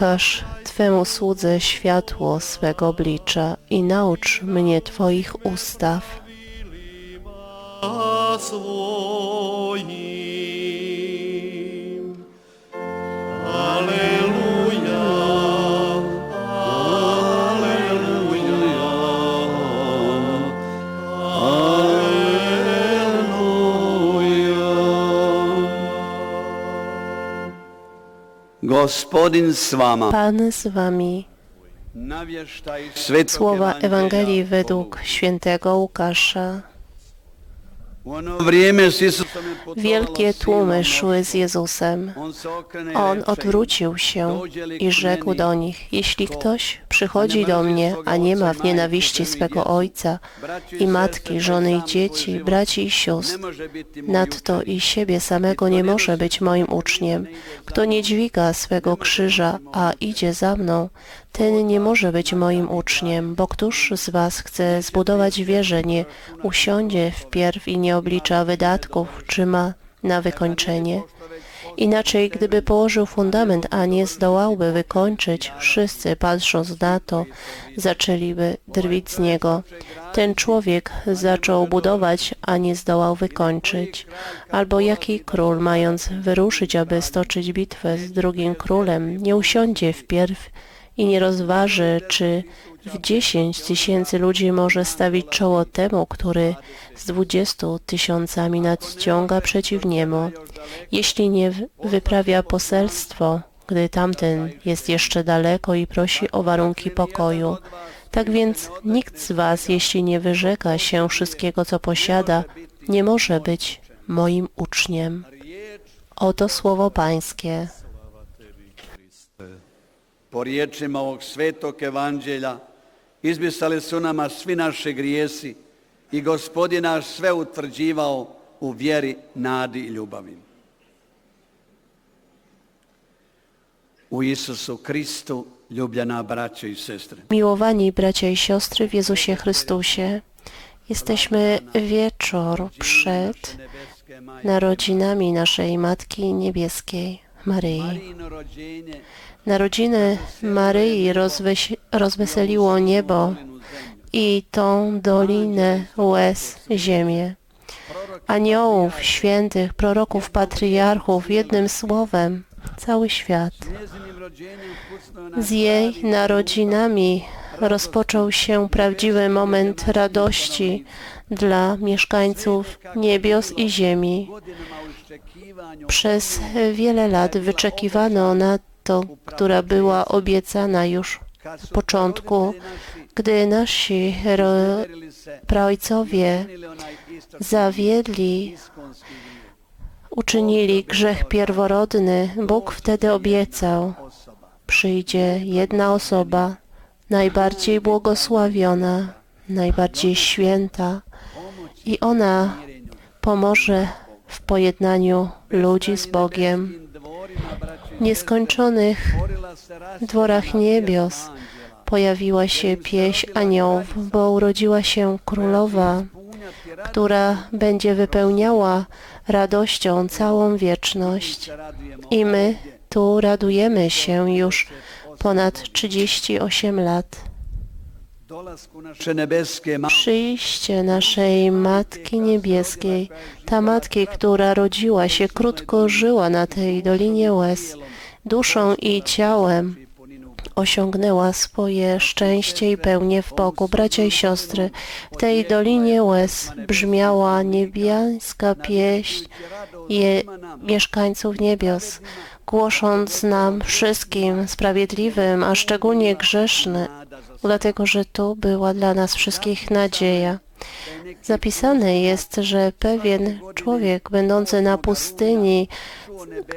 licem swoim objaw Okaż Twemu słudze światło swego oblicza i naucz mnie Twoich ustaw. Gospodin s vama. Pan z Wami. Słowa Ewangelii według świętego Łukasza. Wielkie tłumy szły z Jezusem. On odwrócił się i rzekł do nich, jeśli ktoś przychodzi do mnie, a nie ma w nienawiści swego ojca i matki, żony i dzieci, braci i sióstr, nadto i siebie samego nie może być moim uczniem. Kto nie dźwiga swego krzyża, a idzie za mną, ten nie może być moim uczniem, bo któż z was chce zbudować wieżę, nie usiądzie wpierw i nie oblicza wydatków, czy ma na wykończenie? Inaczej, gdyby położył fundament, a nie zdołałby wykończyć, wszyscy patrząc na to, zaczęliby drwić z niego. Ten człowiek zaczął budować, a nie zdołał wykończyć. Albo jaki król, mając wyruszyć, aby stoczyć bitwę z drugim królem, nie usiądzie wpierw i nie rozważy, czy w dziesięć tysięcy ludzi może stawić czoło temu, który z dwudziestu tysiącami nadciąga przeciw niemu. Jeśli nie wyprawia poselstwo, gdy tamten jest jeszcze daleko i prosi o warunki pokoju. Tak więc nikt z was, jeśli nie wyrzeka się wszystkiego, co posiada, nie może być moim uczniem. Oto słowo Pańskie. Po riječima ovog svetog evanđelja izbrisali su nama svi naše grijesi i gospodin naš sve utvrđivao u vjeri, nadi i ljubavi. U Isusu Kristu, ljubljena braćo i sestre. Miłowani bracia i siostry w Jezusie Chrystusie, jesteśmy wieczór przed narodzinami naszej Matki Niebieskiej, Maryi. Narodziny Maryi rozweś- rozweseliło niebo i tą dolinę łez ziemię. Aniołów, świętych, proroków, patriarchów, jednym słowem, cały świat. Z jej narodzinami rozpoczął się prawdziwy moment radości dla mieszkańców niebios i ziemi. Przez wiele lat wyczekiwano na to, która była obiecana już w początku, gdy nasi praojcowie zawiedli. Uczynili grzech pierworodny, Bóg wtedy obiecał, przyjdzie jedna osoba, najbardziej błogosławiona, najbardziej święta i ona pomoże w pojednaniu ludzi z Bogiem. W nieskończonych dworach niebios pojawiła się pieśń aniołów, bo urodziła się królowa, która będzie wypełniała radością całą wieczność. I my tu radujemy się już ponad 38 lat. Przyjście naszej Matki Niebieskiej, ta Matki, która rodziła się, krótko żyła na tej Dolinie Łez, duszą i ciałem osiągnęła swoje szczęście i pełnię w Bogu. Bracia i siostry, w tej Dolinie Łez brzmiała niebiańska pieśń je, mieszkańców niebios, głosząc nam wszystkim sprawiedliwym, a szczególnie grzeszny, dlatego że tu była dla nas wszystkich nadzieja. Zapisane jest, że pewien człowiek będący na pustyni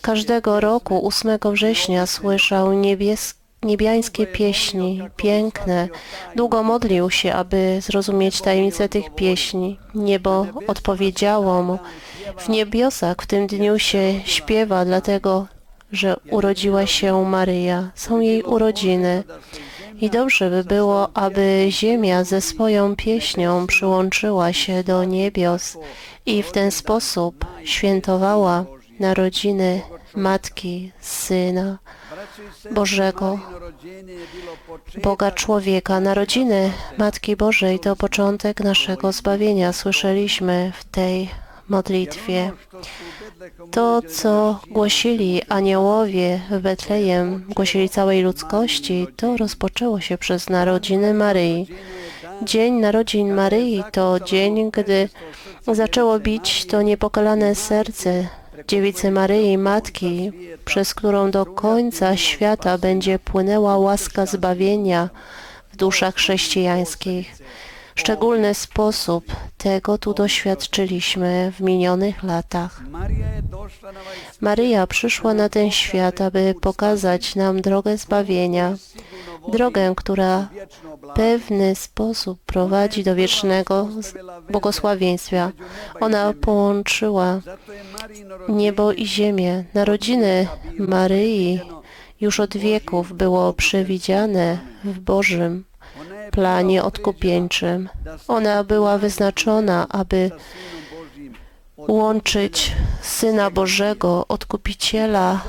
każdego roku 8 września słyszał niebies, niebiańskie pieśni, piękne. Długo modlił się, aby zrozumieć tajemnicę tych pieśni. Niebo odpowiedziało mu, w niebiosach w tym dniu się śpiewa, dlatego że urodziła się Maryja. Są jej urodziny. I dobrze by było, aby ziemia ze swoją pieśnią przyłączyła się do niebios i w ten sposób świętowała narodziny Matki, Syna, Bożego, Boga człowieka. Narodziny Matki Bożej to początek naszego zbawienia. Słyszeliśmy w tej modlitwie. To, co głosili aniołowie w Betlejem, głosili całej ludzkości, to rozpoczęło się przez narodziny Maryi. Dzień narodzin Maryi to dzień, gdy zaczęło bić to niepokalane serce dziewicy Maryi, Matki, przez którą do końca świata będzie płynęła łaska zbawienia w duszach chrześcijańskich. Szczególny sposób tego tu doświadczyliśmy w minionych latach. Maryja przyszła na ten świat, aby pokazać nam drogę zbawienia, drogę, która w pewny sposób prowadzi do wiecznego błogosławieństwa. Ona połączyła niebo i ziemię. Narodziny Maryi już od wieków było przewidziane w Bożym planie odkupieńczym. Ona była wyznaczona, aby łączyć Syna Bożego, Odkupiciela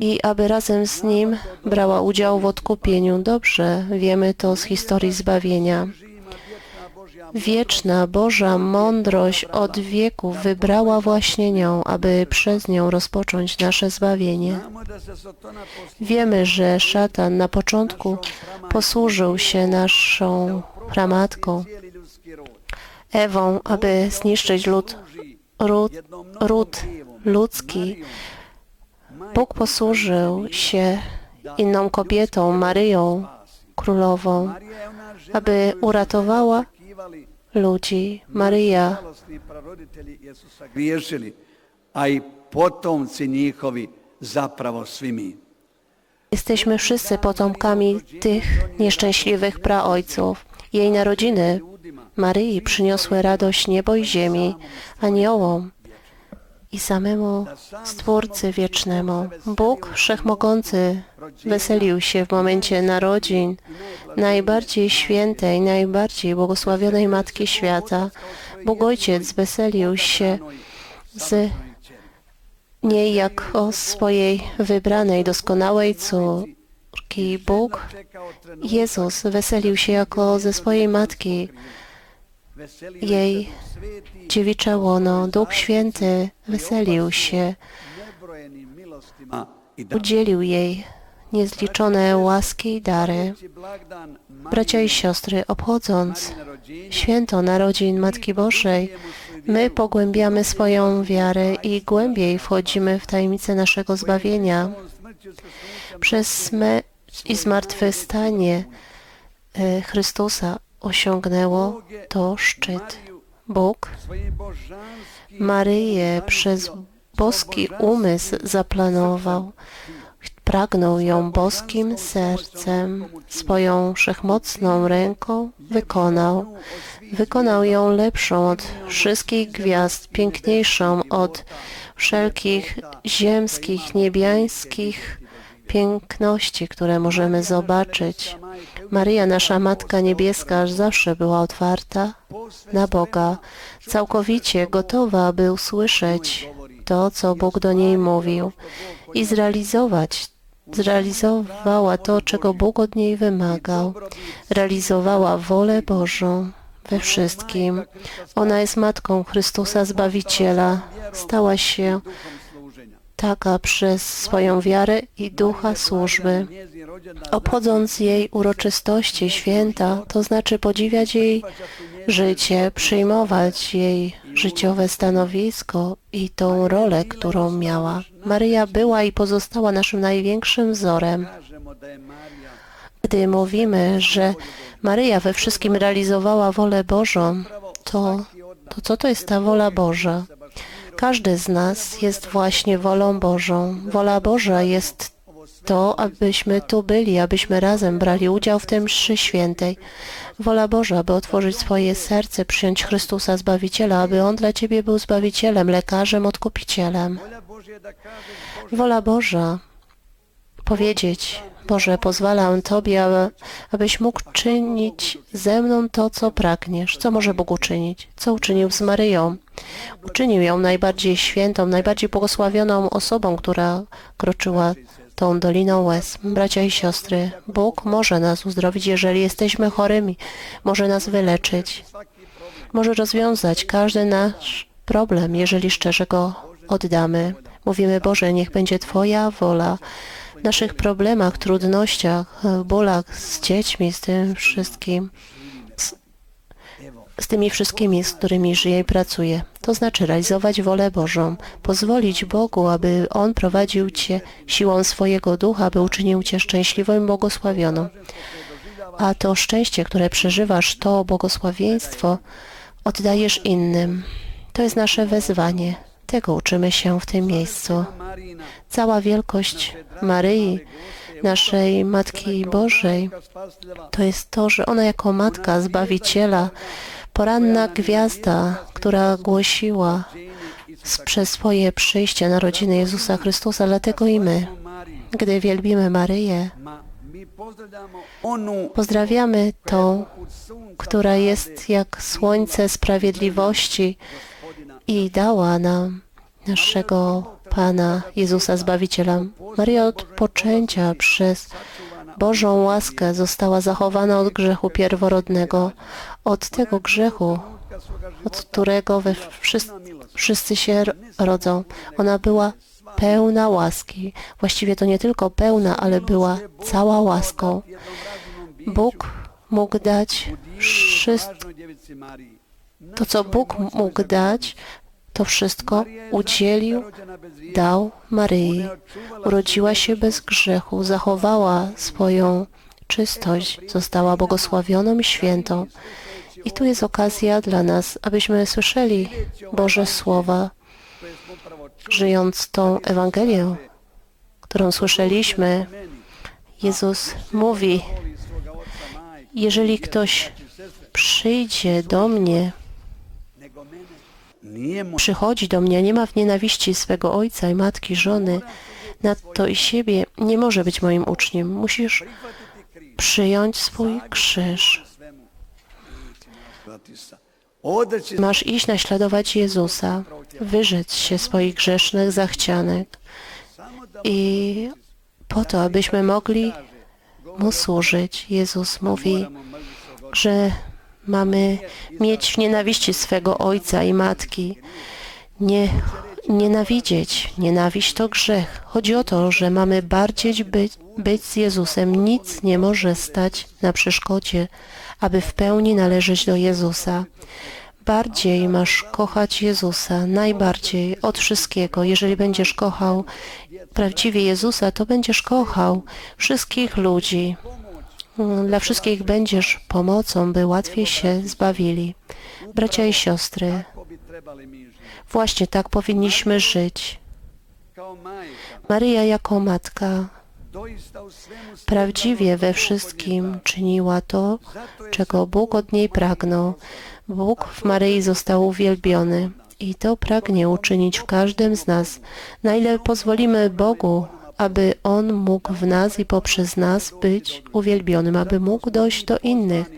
i aby razem z Nim brała udział w odkupieniu. Dobrze wiemy to z historii zbawienia. Wieczna Boża mądrość od wieków wybrała właśnie nią, aby przez nią rozpocząć nasze zbawienie. Wiemy, że szatan na początku posłużył się naszą pramatką. Ewą, aby zniszczyć lud, ród, ród ludzki. Bóg posłużył się inną kobietą, Maryją Królową, aby uratowała ludzi. Maryja a i potomci njihovi zapravo svi mi. Jesteśmy wszyscy potomkami tych nieszczęśliwych praojców. Jej narodziny Maryi przyniosły radość niebo i ziemi, aniołom i samemu Stwórcy Wiecznemu. Bóg Wszechmogący weselił się w momencie narodzin najbardziej świętej, najbardziej błogosławionej Matki Świata. Bóg Ojciec weselił się z niej jako swojej wybranej, doskonałej córki. Bóg Jezus weselił się jako ze swojej matki, jej dziewicze łono. Duch Święty weselił się, udzielił jej niezliczone łaski i dary. Bracia i siostry, obchodząc święto narodzin Matki Bożej, my pogłębiamy swoją wiarę i głębiej wchodzimy w tajemnicę naszego zbawienia. Przez śmierć i zmartwychwstanie e, Chrystusa osiągnęło to szczyt. Bóg Maryję przez boski umysł zaplanował. Pragnął ją boskim sercem, swoją wszechmocną ręką wykonał. Wykonał ją lepszą od wszystkich gwiazd, piękniejszą od wszelkich ziemskich, niebiańskich piękności, które możemy zobaczyć. Maryja, nasza Matka Niebieska, zawsze była otwarta na Boga, całkowicie gotowa, aby usłyszeć to, co Bóg do niej mówił i zrealizować. Zrealizowała to, czego Bóg od niej wymagał. Realizowała wolę Bożą we wszystkim. Ona jest Matką Chrystusa Zbawiciela. Stała się taka przez swoją wiarę i ducha służby. Obchodząc jej uroczystości, święta, to znaczy podziwiać jej życie, przyjmować jej życiowe stanowisko i tą rolę, którą miała. Maryja była i pozostała naszym największym wzorem. Gdy mówimy, że Maryja we wszystkim realizowała wolę Bożą, to, to co to jest ta wola Boża? Każdy z nas jest właśnie wolą Bożą. Wola Boża jest to, abyśmy tu byli, abyśmy razem brali udział w tym mszy świętej. Wola Boża, by otworzyć swoje serce, przyjąć Chrystusa Zbawiciela, aby On dla Ciebie był Zbawicielem, lekarzem, odkupicielem. Wola Boża powiedzieć, Boże, pozwalam Tobie, aby, abyś mógł czynić ze mną to, co pragniesz. Co może Bóg uczynić? Co uczynił z Maryją? Uczynił ją najbardziej świętą, najbardziej błogosławioną osobą, która kroczyła tą doliną łez. Bracia i siostry, Bóg może nas uzdrowić, jeżeli jesteśmy chorymi. Może nas wyleczyć. Może rozwiązać każdy nasz problem, jeżeli szczerze go oddamy. Mówimy, Boże, niech będzie Twoja wola w naszych problemach, trudnościach, bólach z dziećmi, z tym wszystkim, z tymi wszystkimi, z którymi żyję i pracuję. To znaczy realizować wolę Bożą, pozwolić Bogu, aby On prowadził Cię siłą swojego ducha, aby uczynił Cię szczęśliwą i błogosławioną. A to szczęście, które przeżywasz, to błogosławieństwo oddajesz innym. To jest nasze wezwanie. Tego uczymy się w tym miejscu. Cała wielkość Maryi, naszej Matki Bożej, to jest to, że ona jako Matka Zbawiciela, poranna gwiazda, która głosiła przez swoje przyjście narodziny Jezusa Chrystusa, dlatego i my, gdy wielbimy Maryję, pozdrawiamy tą, która jest jak słońce sprawiedliwości i dała nam naszego Pana Jezusa Zbawiciela. Maria od poczęcia przez Bożą łaskę została zachowana od grzechu pierworodnego, od tego grzechu, od którego we wszyscy, wszyscy się rodzą. Ona była pełna łaski. Właściwie to nie tylko pełna, ale była cała łaską. Bóg mógł dać wszystko, to co Bóg mógł dać, to wszystko udzielił, dał Maryi. Urodziła się bez grzechu, zachowała swoją czystość, została błogosławioną i świętą. I tu jest okazja dla nas, abyśmy słyszeli Boże Słowa, żyjąc tą Ewangelię, którą słyszeliśmy. Jezus mówi, jeżeli ktoś przyjdzie do mnie, przychodzi do mnie, nie ma w nienawiści swego ojca i matki, żony, nadto i siebie, nie może być moim uczniem. Musisz przyjąć swój krzyż. Masz iść naśladować Jezusa, wyrzec się swoich grzesznych zachcianek i po to, abyśmy mogli Mu służyć. Jezus mówi, że mamy mieć w nienawiści swego ojca i matki. Nie nienawidzieć. Nienawiść to grzech. Chodzi o to, że mamy bardziej być, być z Jezusem. Nic nie może stać na przeszkodzie, aby w pełni należeć do Jezusa. Bardziej masz kochać Jezusa, najbardziej od wszystkiego. Jeżeli będziesz kochał prawdziwie Jezusa, to będziesz kochał wszystkich ludzi. Dla wszystkich będziesz pomocą, by łatwiej się zbawili. Bracia i siostry, właśnie tak powinniśmy żyć. Maryja jako matka prawdziwie we wszystkim czyniła to, czego Bóg od niej pragnął. Bóg w Maryi został uwielbiony i to pragnie uczynić w każdym z nas. Na ile pozwolimy Bogu, aby On mógł w nas i poprzez nas być uwielbionym, aby mógł dojść do innych.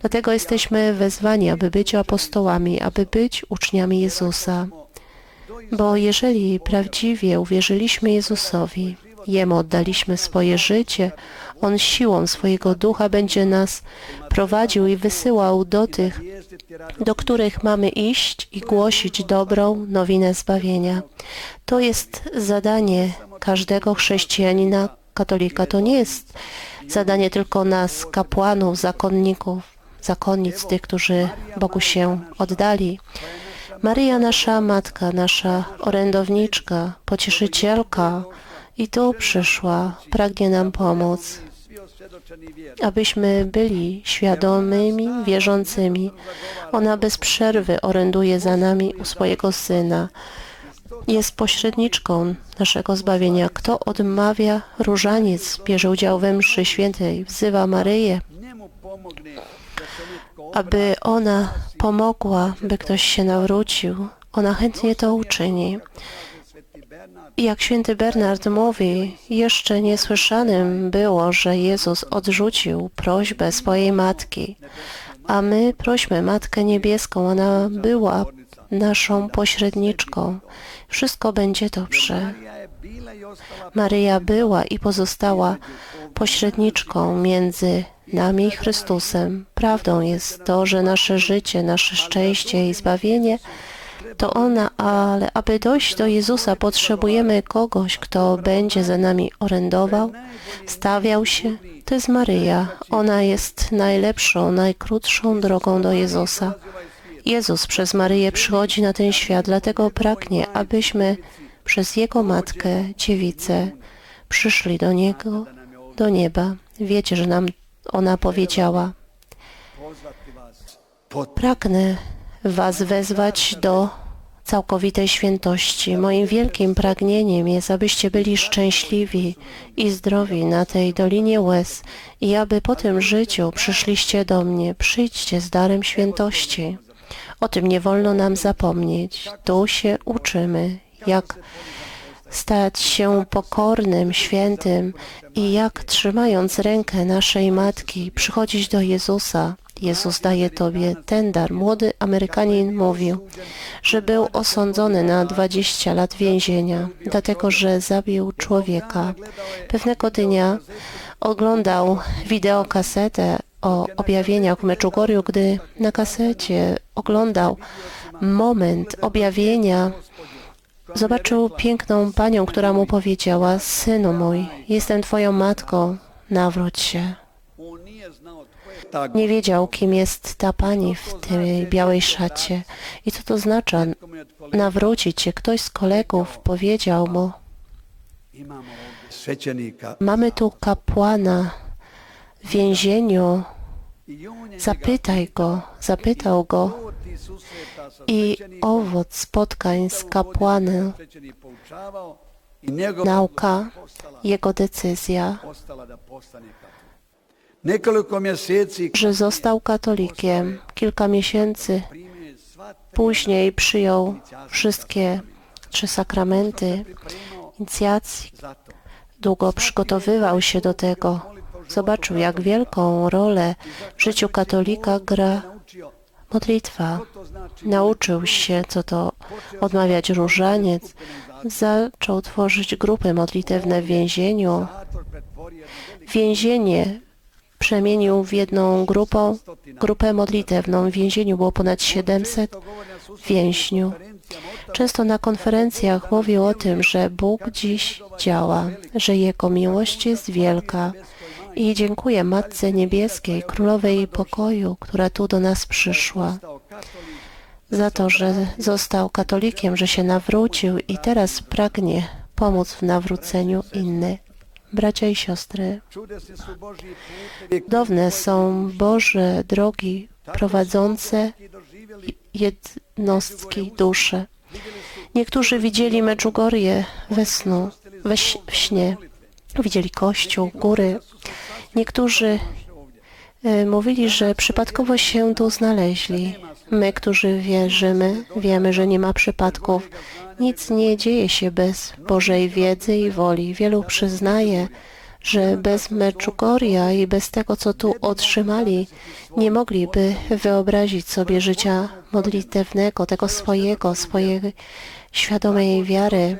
Dlatego jesteśmy wezwani, aby być apostołami, aby być uczniami Jezusa. Bo jeżeli prawdziwie uwierzyliśmy Jezusowi, Jemu oddaliśmy swoje życie, On siłą swojego ducha będzie nas prowadził i wysyłał do tych, do których mamy iść i głosić dobrą nowinę zbawienia. To jest zadanie każdego chrześcijanina katolika. To nie jest zadanie tylko nas, kapłanów, zakonników, zakonnic, tych, którzy Bogu się oddali. Maryja, nasza matka, nasza orędowniczka, pocieszycielka i tu przyszła, pragnie nam pomóc abyśmy byli świadomymi, wierzącymi. Ona bez przerwy oręduje za nami u swojego Syna. Jest pośredniczką naszego zbawienia. Kto odmawia różaniec, bierze udział we mszy świętej, wzywa Maryję, aby ona pomogła, by ktoś się nawrócił. Ona chętnie to uczyni. Jak święty Bernard mówi, jeszcze niesłyszanym było, że Jezus odrzucił prośbę swojej matki, a my prośmy Matkę Niebieską, ona była naszą pośredniczką. Wszystko będzie dobrze. Maryja była i pozostała pośredniczką między nami i Chrystusem. Prawdą jest to, że nasze życie, nasze szczęście i zbawienie to ona, ale aby dojść do Jezusa, potrzebujemy kogoś, kto będzie za nami orędował, stawiał się. To jest Maryja. Ona jest najlepszą, najkrótszą drogą do Jezusa. Jezus przez Maryję przychodzi na ten świat, dlatego pragnie, abyśmy przez Jego Matkę, Dziewicę, przyszli do Niego, do nieba. Wiecie, że nam ona powiedziała, pragnę Was wezwać do całkowitej świętości. Moim wielkim pragnieniem jest, abyście byli szczęśliwi i zdrowi na tej Dolinie Łez i aby po tym życiu przyszliście do mnie. Przyjdźcie z darem świętości. O tym nie wolno nam zapomnieć. Tu się uczymy, jak stać się pokornym, świętym i jak trzymając rękę naszej Matki przychodzić do Jezusa. Jezus daje Tobie ten dar. Młody Amerykanin mówił, że był osądzony na 20 lat więzienia, dlatego że zabił człowieka. Pewnego dnia oglądał wideokasetę o objawieniach w Meczugorju, gdy na kasecie oglądał moment objawienia Zobaczył piękną panią, która mu powiedziała, synu mój, jestem twoją matką, nawróć się. Nie wiedział, kim jest ta pani w tej białej szacie. I co to oznacza nawrócić się. Ktoś z kolegów powiedział mu, mamy tu kapłana w więzieniu, zapytaj go, zapytał go. I owoc spotkań z kapłanem, nauka, jego decyzja, że został katolikiem. Kilka miesięcy później przyjął wszystkie trzy sakramenty inicjacji. Długo przygotowywał się do tego. Zobaczył, jak wielką rolę w życiu katolika gra modlitwa. Nauczył się, co to odmawiać różaniec. Zaczął tworzyć grupy modlitewne w więzieniu. Więzienie przemienił w jedną grupę, grupę modlitewną. W więzieniu było ponad 700 więźniów. Często na konferencjach mówił o tym, że Bóg dziś działa, że Jego miłość jest wielka. I dziękuję Matce Niebieskiej, Królowej Pokoju, która tu do nas przyszła, za to, że został katolikiem, że się nawrócił i teraz pragnie pomóc w nawróceniu innych. Bracia i siostry, cudowne są Boże drogi prowadzące jednostki dusze. Niektórzy widzieli Medjugorje we snu, we śnie. Widzieli kościół, góry. Niektórzy e, mówili, że przypadkowo się tu znaleźli. My, którzy wierzymy, wiemy, że nie ma przypadków. Nic nie dzieje się bez Bożej wiedzy i woli. Wielu przyznaje, że bez Meczugoria i bez tego, co tu otrzymali, nie mogliby wyobrazić sobie życia modlitewnego, tego swojego, swojej świadomej wiary.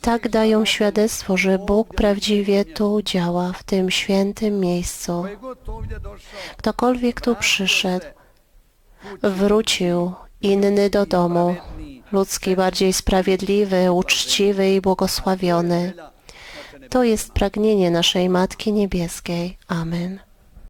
Tak dają świadectwo, że Bóg prawdziwie tu działa, w tym świętym miejscu. Ktokolwiek tu przyszedł, wrócił inny do domu, ludzki bardziej sprawiedliwy, uczciwy i błogosławiony. To jest pragnienie naszej Matki Niebieskiej. Amen.